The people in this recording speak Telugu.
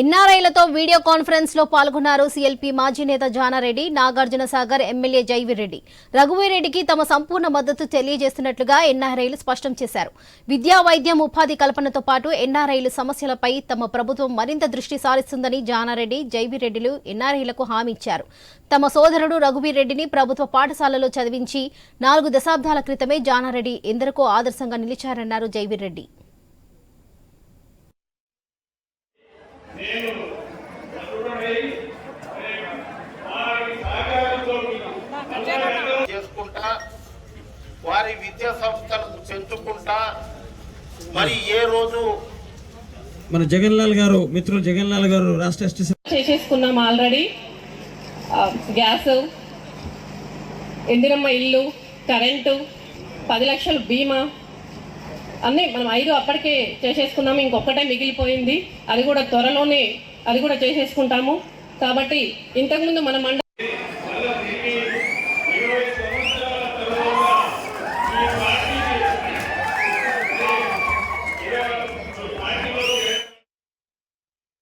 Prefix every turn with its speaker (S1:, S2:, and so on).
S1: ఎన్ఆర్ఐలతో వీడియో కాన్ఫరెన్స్లో పాల్గొన్నారు సీఎల్పీ మాజీ నేత జానారెడ్డి నాగార్జున సాగర్ ఎమ్మెల్యే జైవిరెడ్డి రఘువీరెడ్డికి తమ సంపూర్ణ మద్దతు తెలియజేస్తున్నట్లుగా ఎన్ఆర్ఐలు స్పష్టం చేశారు. విద్యా వైద్యం ఉపాధి కల్పనతో పాటు ఎన్ఆర్ఐలు సమస్యలపై తమ ప్రభుత్వం మరింత దృష్టి సారిస్తుందని జానారెడ్డి జైవిరెడ్డిలు ఎన్ఆర్ఐలకు హామీ ఇచ్చారు. తమ సోదరుడు రఘువీరెడ్డిని ప్రభుత్వ పాఠశాలలో చదివించి నాలుగు దశాబ్దాల క్రితమే జానారెడ్డి ఎందరికో ఆదర్శంగా నిలిచారన్నారు జైవిరెడ్డి
S2: రెడ్డి. వారి విద్యా సంస్థలను పెంచుకుంటా మరి ఏ రోజు
S3: మన జగన్ లాల్ గారు మిత్రులు జగన్ లాల్ గారు రాష్ట్ర ఎస్టీ
S4: చేసేసుకున్నాం ఆల్రెడీ. గ్యాస్ ఇందిరమ్మ ఇల్లు కరెంటు పది లక్షలు బీమా అన్నీ మనం ఐదు అప్పటికే చేసేసుకున్నాము ఇంకొకటే మిగిలిపోయింది. అది కూడా త్వరలోనే అది కూడా చేసేసుకుంటాము. కాబట్టి ఇంతకుముందు మన